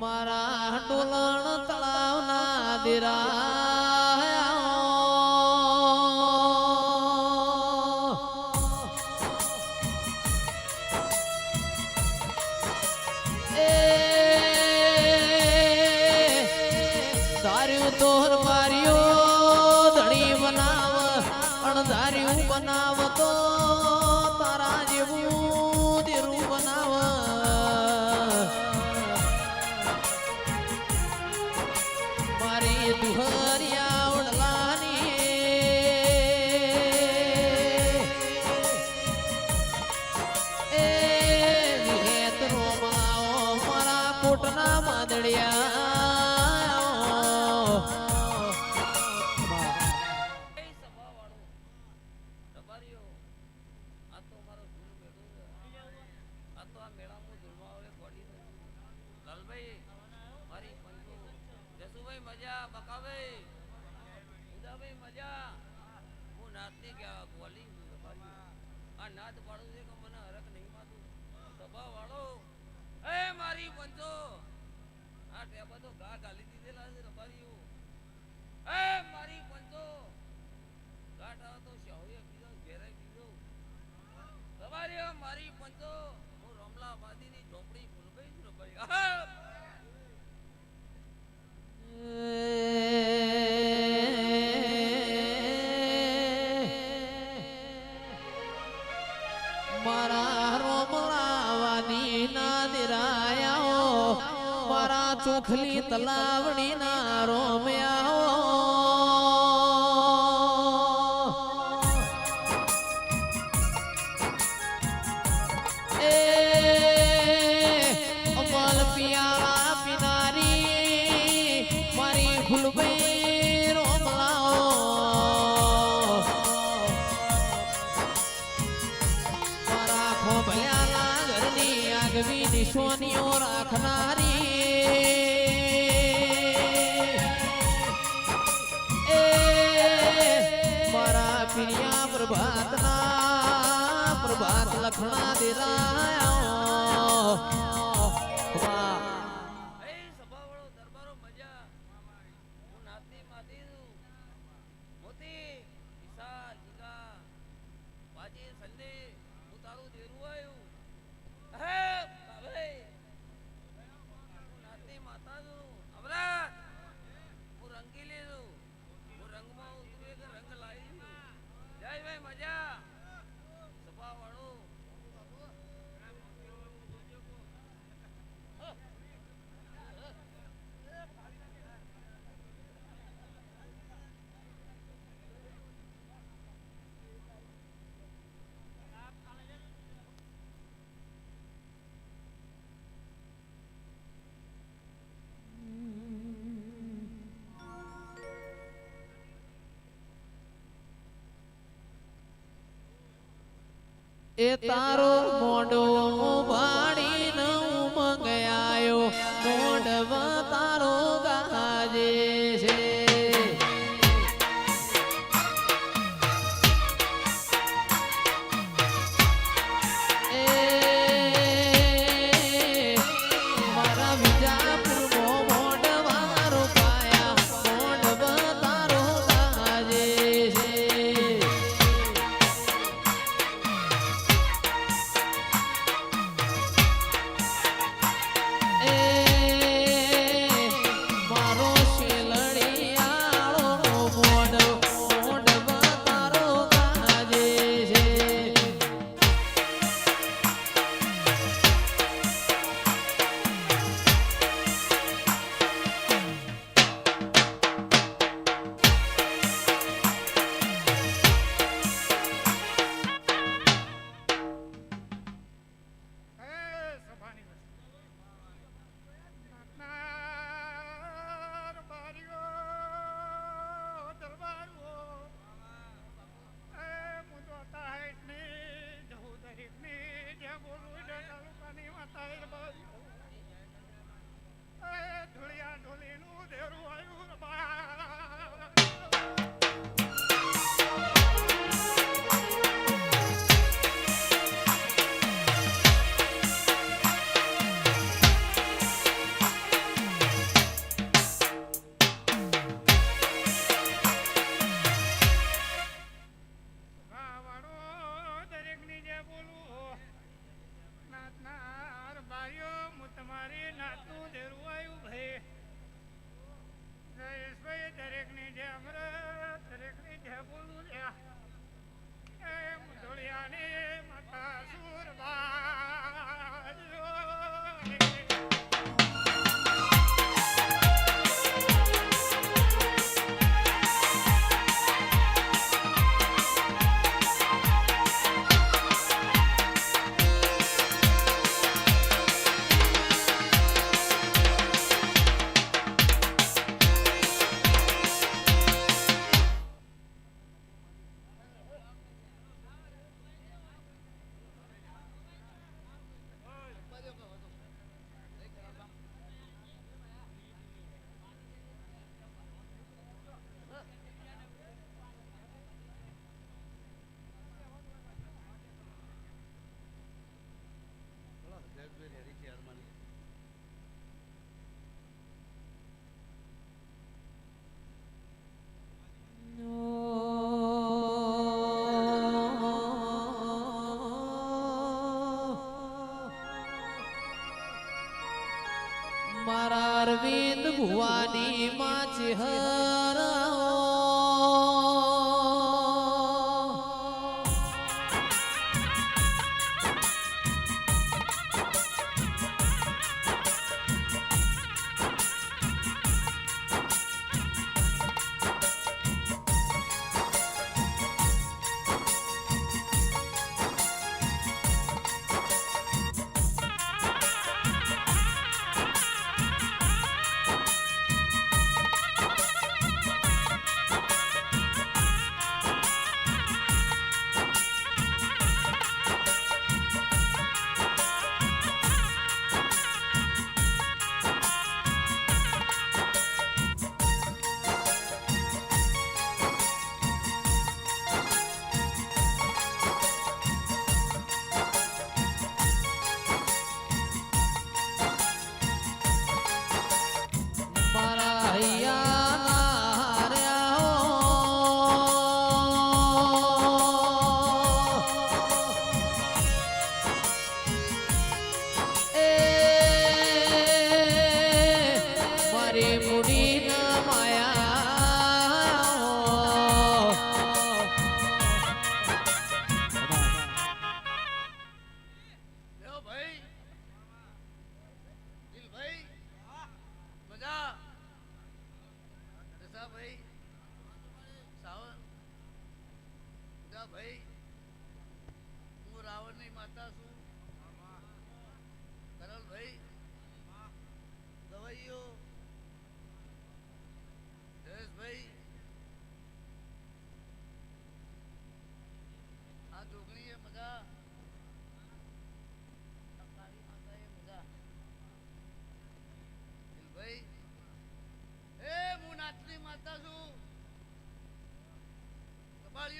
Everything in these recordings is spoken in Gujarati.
મારા ડોલણ તળાવના દિરા ગોલી આ નાત પાડું મારી પંજો. આ ટેબા તો ઘાલી દીધેલા રબારીઓ. એ મારી પંચો આવે તો શાહુએ કીધો ઘેરે કીધો તમારી મારી પંચો, હું રમલા ની ઝોપડી ગઈ છું રબારી! મારા રોમલાવાની ના દિરાયાઓ મારા ચોખલી તલાવણી ના રોમ્યાઓ મારા ખોભલ્યાના ઘરની આગવી દિશોનીઓ રાખનારી એ મારા પિરિયા પ્રભાતના પ્રભાત લખણા દેરાયા હું એ તારો મોઢો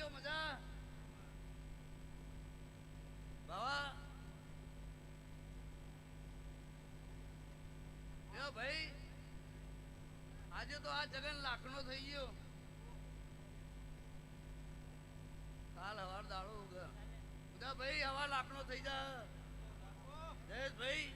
કપાળીઓ મજા. બાવા. લ્યો ભાઈ, આજે તો આ જગન લાખનો થઈ ગયો. કાલ હવાર દાડો ઉગ. બધા ભાઈ હવા લાખનો થઈ જા. જય એવું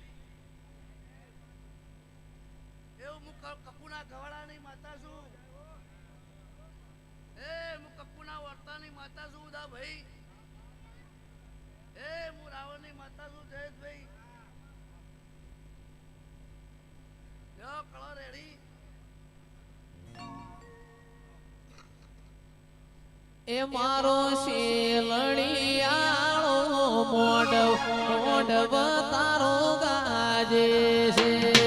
એ મારો શેલણિયાળો મોઢવ મોઢવ તારો ગાજે છે.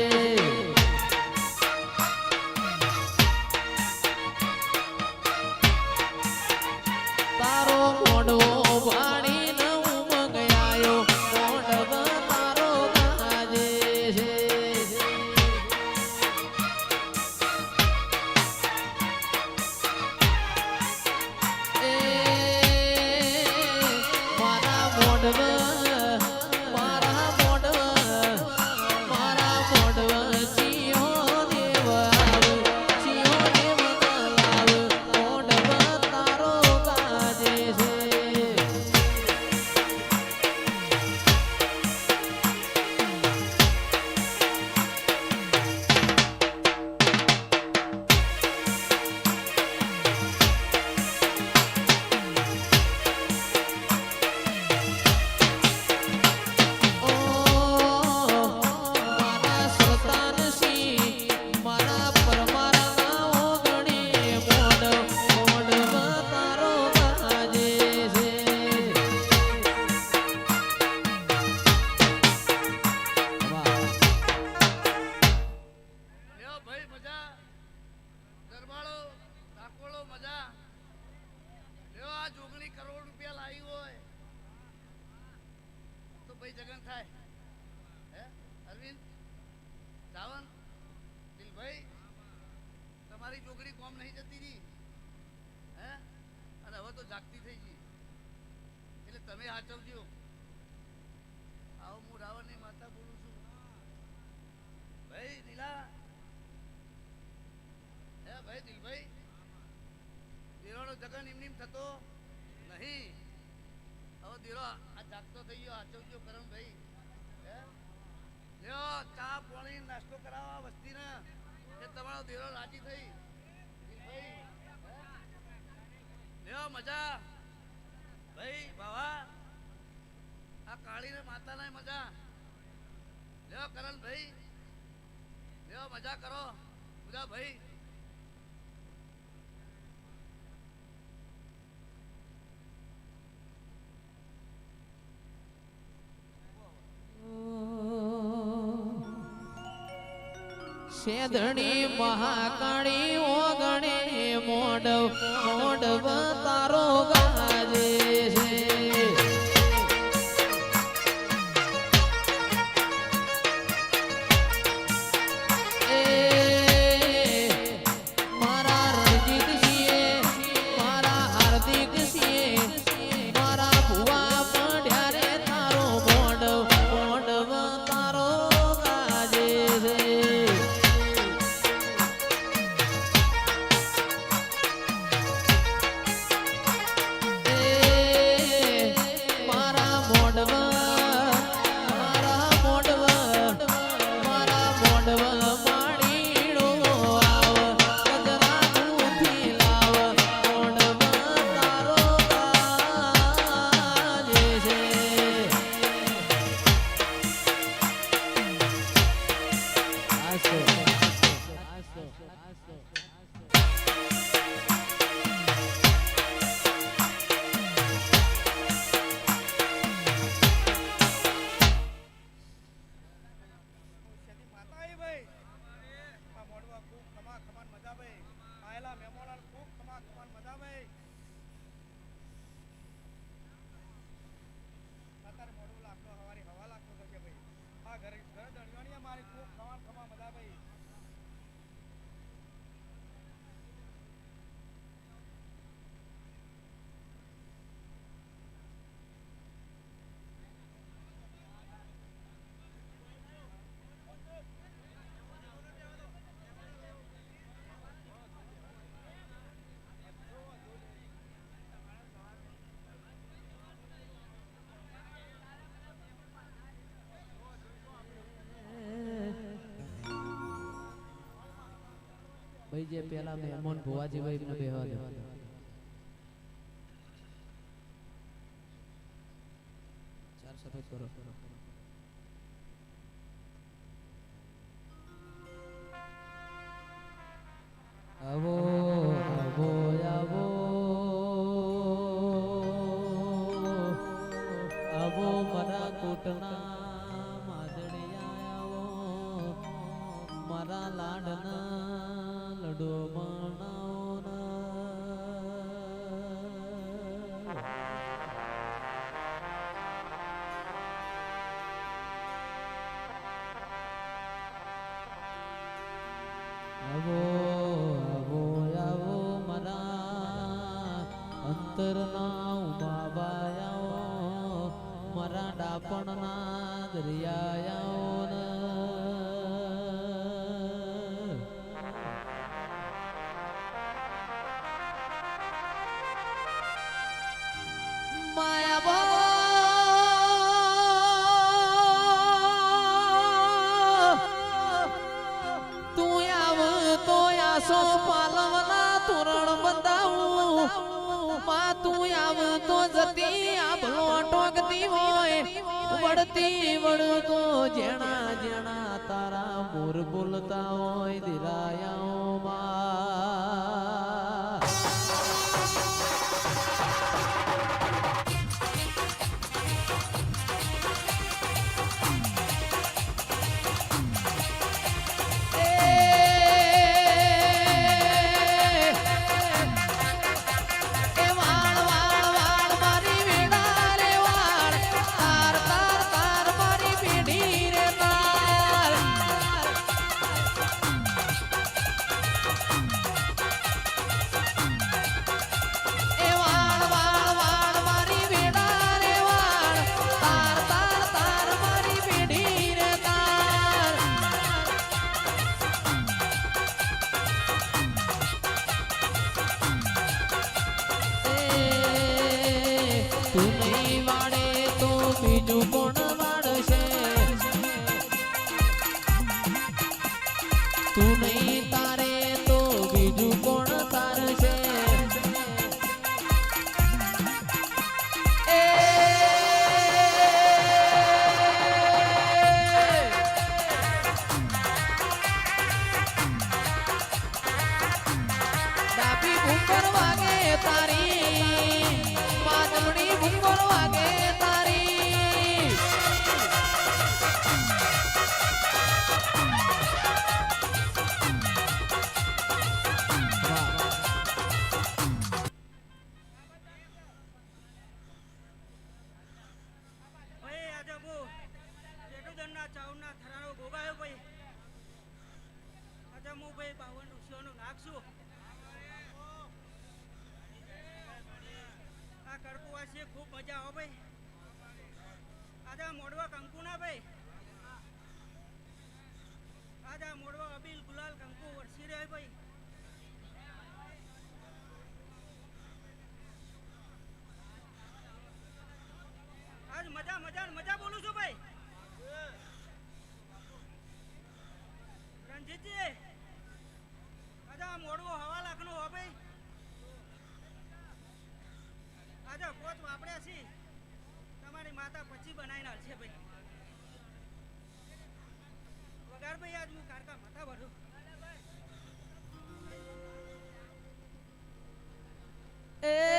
તમે સાચવજો આવો, હું રાવણની માતા બોલું છું. ભાઈ, નીલા. હે, ભાઈ, દિલભાઈ. દીરોનો જગન એમની થતો નહીં. હવે દીરો, આ જાગતો થઈ ગયો આચવજો કરમ ભાઈ હે? લ્યો, ચા, પાણી, નાસ્તો કરાવવા વસ્તીને. એ તમારો દીરો રાજી થઈ. દિલભાઈ લ્યો, મજા. ભાઈ, બાવા. આ કાળી ને માતા ને મજા. લ્યો કરણ ભાઈ લ્યો મજા કરો. પૂજા ભાઈ. શેધણી મહાકાળી ઓગણી મોડવ મોડવ તારો ગાજે. જે પેલા મહેમાન ભુવાજી ભાઈ મને બેહવા દેવા ખાતરના ઉમા બાયા મરા ડાપણના દરિયા ગતી આભલો ટોકતી હોય વળતી વળતો જેણા જેણા તારા મોર બોલતા હોય દિરાયા तू नहीं ભાઈ આજ મજા મજા મજા બોલું છું ભાઈ. રણજીતજી, આજે મોડવો હવા લાખનો હો ભાઈ. આજે કોચ વાપર્યા છે. તમારી માતા પછી બનાવીને છે ભાઈ. વગાડ ભાઈ, આજ હું કારકા માતા ભરું. Hey.